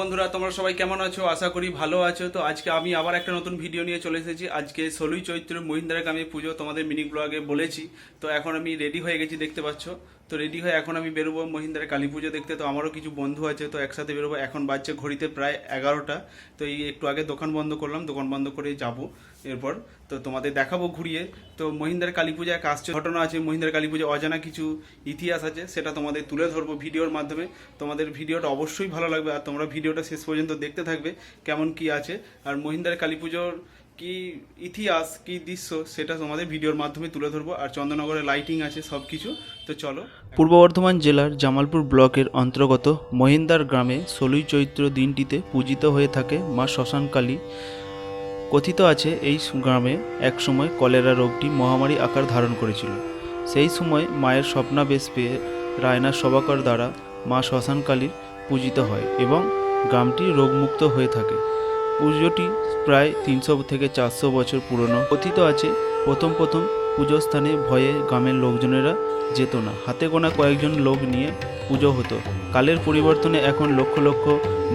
বন্ধুরা, তোমরা সবাই কেমন আছো? আশা করি ভালো আছো। তো আজকে আমি আবার একটা নতুন ভিডিও নিয়ে চলে এসেছি। আজকে ষোলোই চৈত্র মহিন্দ্রা গ্রামে পুজো তোমাদের মিনি ব্লগে বলেছি। তো এখন আমি রেডি হয়ে গেছি, দেখতে পাচ্ছ? তো রেডি হয়ে এখন আমি বেরোবো মহিন্দ্রার কালী পুজো দেখতে। তো আমারও কিছু বন্ধু আছে, তো একসাথে বেরোবো। এখন বাজছে ঘড়িতে প্রায় এগারোটা। তো এই একটু আগে দোকান বন্ধ করলাম। দোকান বন্ধ করে যাব। এরপর তো তোমাদের দেখাবো ঘুরিয়ে। তো মহিন্দ্রার কালী পূজা এক আসছে ঘটনা আছে মহিন্দ্রার কালী পূজা অজানা কিছু ইতিহাস আছে, সেটা তোমাদের তুলে ধরবো ভিডিওর মাধ্যমে। তোমাদের ভিডিওটা অবশ্যই ভালো লাগবে আর তোমরা ভিডিওটা শেষ পর্যন্ত দেখতে থাকবে কেমন কি আছে। আর মহিন্দ্রার কালী পুজোর কি ইতিহাস, কি দৃশ্য, সেটা তোমাদের ভিডিওর মাধ্যমে তুলে ধরবো। আর চন্দননগরে লাইটিং আছে, সব কিছু। তো চলো। পূর্ব বর্ধমান জেলার জামালপুর ব্লকের অন্তর্গত মহিন্দার গ্রামে ষোলোই চৈত্র দিনটিতে পূজিত হয়ে থাকে মা শ্মশানকালী কথিত আছে, এই গ্রামে একসময় কলেরা রোগটি মহামারী আকার ধারণ করেছিল। সেই সময় মায়ের স্বপ্নাবেশ পেয়ে রায়নার সভাকর দ্বারা মা শ্মশানকালীর পূজিত হয় এবং গ্রামটি রোগমুক্ত হয়ে থাকে। পুজোটি প্রায় তিনশো থেকে চারশো বছর পুরনো। কথিত আছে, প্রথম প্রথম পুজো স্থানে ভয়ে গ্রামের লোকজনেরা যেত না। হাতে গোনা কয়েকজন লোক নিয়ে পুজো হতো। কালের পরিবর্তনে এখন লক্ষ লক্ষ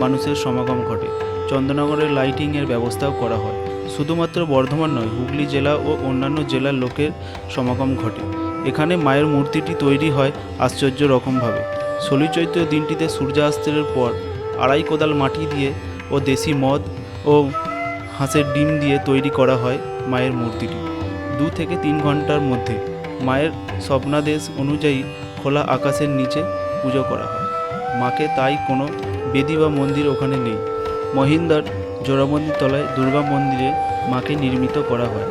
মানুষের সমাগম ঘটে। চন্দননগরের লাইটিংয়ের ব্যবস্থাও করা হয়। শুধুমাত্র বর্ধমান নয়, হুগলি জেলা ও অন্যান্য জেলার লোকের সমাগম ঘটে। এখানে মায়ের মূর্তিটি তৈরি হয় আশ্চর্য রকমভাবে। ষোলোই চৈত্র দিনটিতে সূর্যাস্তের পর আড়াই কোদাল মাটি দিয়ে ও দেশি মদ ও হাঁসের ডিম দিয়ে তৈরি করা হয় মায়ের মূর্তিটি। দু থেকে তিন ঘণ্টার মধ্যে মায়ের স্বপ্নাদেশ অনুযায়ী খোলা আকাশের নিচে পুজো করা হয়। মাকে তাই কোনো বেদি বা মন্দির ওখানে নেই। মহিন্দার জোড়ামন্দির তলায় দুর্গা মন্দিরে মাকে নির্মিত করা হয়।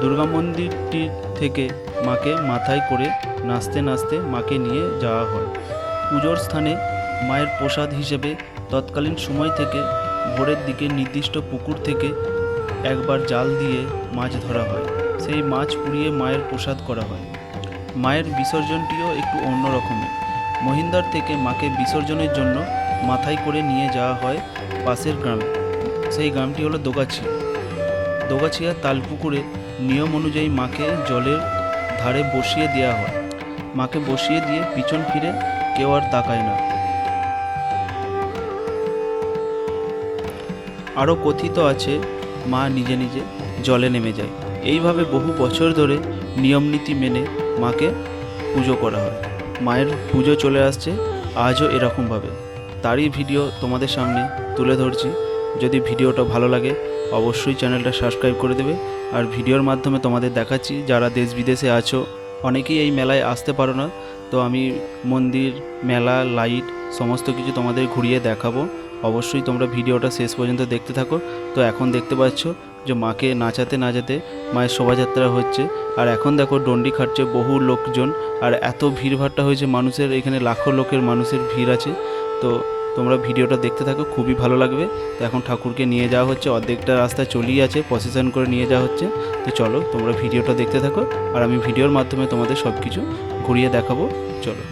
দুর্গা মন্দিরটি থেকে মাকে মাথায় করে নাচতে নাচতে মাকে নিয়ে যাওয়া হয়। পুজোর স্থানে মায়ের প্রসাদ হিসেবে তৎকালীন সময় থেকে ভোরের দিকে নির্দিষ্ট পুকুর থেকে একবার জাল দিয়ে মাছ ধরা হয়। সেই মাছ পুড়িয়ে মায়ের প্রসাদ করা হয়। মায়ের বিসর্জনটিও একটু অন্য রকমের। মহিন্দার থেকে মাকে বিসর্জনের জন্য মাথায় করে নিয়ে যাওয়া হয় পাশের গ্রামে। সেই গ্রামটি হলো দোগাছি। দোগাছিয়া তালপুকুরে নিয়ম অনুযায়ী মাকে জলের ধারে বসিয়ে দেওয়া হয়। মাকে বসিয়ে দিয়ে পিছন ফিরে কেউ আর তাকায় না। আরও কথিত আছে, মা নিজে নিজে জলে নেমে যায়। এইভাবে বহু বছর ধরে নিয়মনীতি মেনে মাকে পুজো করা হয়। মায়ের পুজো চলে আসছে আজও এরকমভাবে। তারই ভিডিও তোমাদের সামনে তুলে ধরছি। যদি ভিডিওটা ভালো লাগে, অবশ্যই চ্যানেলটা সাবস্ক্রাইব করে দেবে। আর ভিডিওর মাধ্যমে তোমাদের দেখাচ্ছি, যারা দেশ বিদেশে আছো, অনেকেই এই মেলায় আসতে পারো না। তো আমি মন্দির, মেলা, লাইট, সমস্ত কিছু তোমাদের ঘুরিয়ে দেখাবো। অবশ্যই তোমরা ভিডিওটা শেষ পর্যন্ত দেখতে থাকো। তো এখন দেখতে পাচ্ছ যে মাকে নাচাতে নাচাতে মায়ের শোভাযাত্রা হচ্ছে। আর এখন দেখো ডন্ডি খাটছে বহু লোকজন। আর এত ভিড়ভাট্টা হয়েছে মানুষের, এখানে লাখো লোকের মানুষের ভিড় আছে। তো তোমরা ভিডিওটা দেখতে থাকো, খুবই ভালো লাগবে। তো এখন ঠাকুরকে নিয়ে যাওয়া হচ্ছে, অর্ধেকটা রাস্তা চলেই আছে প্রসেশন করে নিয়ে যাওয়া হচ্ছে। তো চলো, তোমরা ভিডিওটা দেখতে থাকো, আর আমি ভিডিওর মাধ্যমে তোমাদের সব কিছু ঘুরিয়ে দেখাবো। চলো।